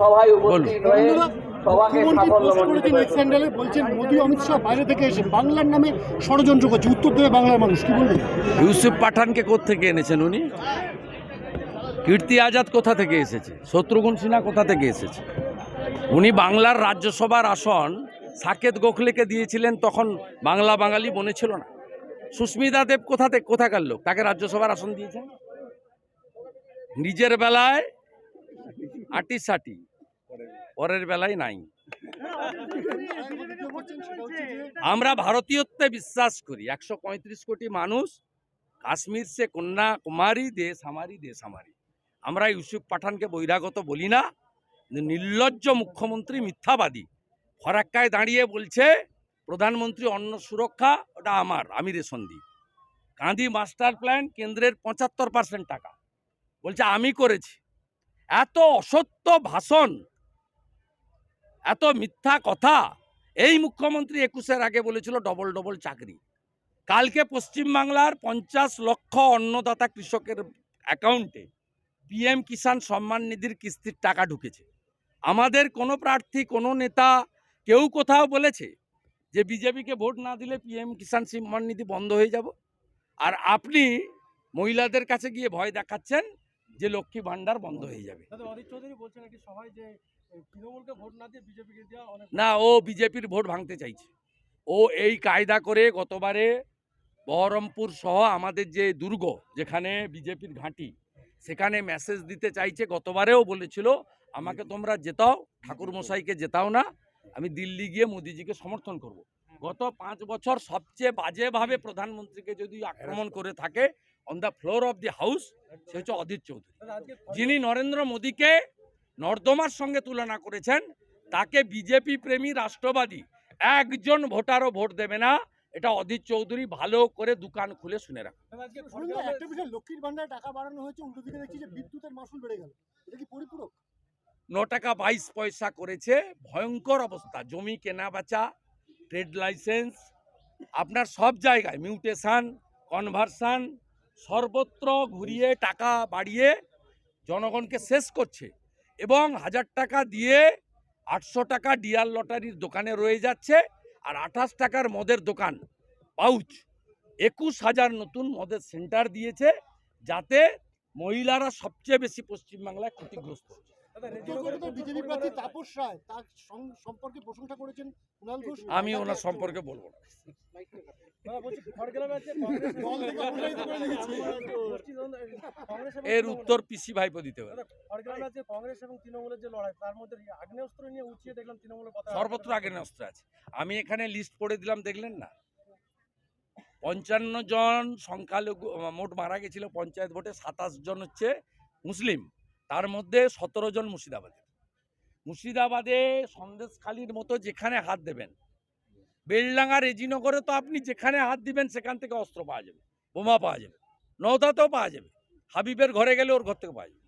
সভায় উপস্থিত হয়ে বলছেন মোদী অমিত শাহ বাইরে থেকে এসে বাংলার নামে ষড়যন্ত্র করছে। উত্তর দেবে বাংলার মানুষ কি বলবেন? ইউসুফ পাঠানকে থেকে এনেছেন উনি? কীর্তি আজাদ কোথা থেকে এসেছে? শত্রুঘ্ন সিনহা কোথা থেকে এসেছে? উনি বাংলার রাজ্যসভার আসন সাকেত গোখলেকে দিয়েছিলেন তখন বাংলা বাঙালি মনে ছিল না। সুস্মিতা দেব কোথা থেকে কোথাকার লোক? তাকে রাজ্যসভার আসন দিয়েছেন? নিজের বেলায় আটি সাটি পরের বেলায় নাই। আমরা ভারতীয়ত্বে বিশ্বাস করি। একশো পঁয়ত্রিশ কোটি মানুষ কাশ্মীর সে কন্যা কন্যাকুমারী দেশ আমারই দেশ আমারই আমরা ইউসুফ পাঠানকে বহিরাগত বলি না নির্লজ্জ মুখ্যমন্ত্রী মিথ্যাবাদী। ফরাক্কায় দাঁড়িয়ে বলছে প্রধানমন্ত্রী অন্ন সুরক্ষা ওটা আমার আমি রেশন দিই। কাঁদি মাস্টার প্ল্যান কেন্দ্রের পঁচাত্তর পার্সেন্ট টাকা। বলছে আমি করেছি। এত অসত্য ভাষণ এত মিথ্যা কথা। এই মুখ্যমন্ত্রী একুশের আগে বলেছিল ডবল ডবল চাকরি। কালকে পশ্চিমবাংলার পঞ্চাশ লক্ষ অন্নদাতা কৃষকের অ্যাকাউন্টে পিএম কিষাণ সম্মান নিধির কিস্তির টাকা ঢুকেছে। আমাদের কোনো প্রার্থী, কোনো নেতা কেউ কোথাও বলেছে যে বিজেপিকে ভোট না দিলে পিএম কিষাণ সম্মান নিধি বন্ধ হয়ে যাব। আর আপনি মহিলাদের কাছে গিয়ে ভয় দেখাচ্ছেন যে লক্ষ্মী ভাণ্ডার বন্ধ হয়ে যাবে। চৌধুরী বলছেন একটি সভায় যে তৃণমূলকে ভোট না দিয়ে বিজেপিকে দেওয়া অনেক না ও বিজেপির ভোট ভাঙতে চাইছে। ও এই কায়দা করে গতবারে বহরমপুর সহ আমাদের যে দুর্গ যেখানে বিজেপির ঘাঁটি সেখানে মেসেজ দিতে চাইছে। গতবারেও বলেছিল আমাকে তোমরা জেতাও ঠাকুর মশাইকে জেতাও না আমি দিল্লি গিয়ে মোদিজিকে সমর্থন করব। গত পাঁচ বছর সবচেয়ে বাজেভাবে প্রধানমন্ত্রীকে যদি আক্রমণ করে থাকে on the floor of the house সে হচ্ছে অধীর চৌধুরী। যিনি নরেন্দ্র মোদীকে নর্দমার সঙ্গে তুলনা করেছেন তাকে বিজেপি প্রেমী রাষ্ট্রবাদী একজন ভোটারও ভোট দেবে না। এটা অধীর চৌধুরী ভালো করে দোকান খুলে শুনে রাখ শুনুন না, একটা বিষয় লক্ষ্মীর ভান্ডারে টাকা বাড়ানো হয়েছে উল্টো দিকে দেখছি যে বিদ্যুতের মাসুল বেড়ে গেল। এটা কি পরিপূরক? ন টাকা বাইশ পয়সা করেছে ভয়ঙ্কর অবস্থা জমি কেনা বেচা ট্রেড লাইসেন্স আপনার সব জায়গায় মিউটেশন কনভার্সান সর্বত্র ঘুরিয়ে টাকা বাড়িয়ে জনগণকে শেষ করছে। এবং হাজার টাকা দিয়ে আটশো টাকা ডিয়ার লটারির দোকানে রয়ে যাচ্ছে আর আঠাশ টাকার মদের দোকান পাউচ। একুশ হাজার নতুন মদের সেন্টার দিয়েছে যাতে মহিলারা সবচেয়ে বেশি পশ্চিমবাংলায় ক্ষতিগ্রস্ত হচ্ছে। আমি ওনার সম্পর্কে বলব না। দিয়েছে। এর উত্তর পিসি ভাইপো দিতে হবে খড়গ্রামে কংগ্রেস এবং তৃণমূলের যে লড়াই তার মধ্যে আগ্নেয়াস্ত্র নিয়ে উঠিয়ে দেখলাম তৃণমূলের সর্বত্র আগে অস্ত্র আছে। আমি এখানে লিস্ট পড়ে দিলাম দেখলেন না? পঞ্চান্ন জন সংখ্যালঘু মোট মারা গেছিল পঞ্চায়েত ভোটে সাতাশ জন হচ্ছে মুসলিম। তার মধ্যে সতেরো জন মুর্শিদাবাদে। মুর্শিদাবাদে সন্দেশখালির মতো যেখানে হাত দেবেন বেলডাঙ্গা রেজিনগরে তো আপনি যেখানে হাত দিবেন, সেখান থেকে অস্ত্র পাওয়া যাবে, বোমা পাওয়া যাবে নৌদাতেও পাওয়া যাবে, হাবিবের ঘরে গেলে ওর ঘর থেকে পাওয়া যাবে।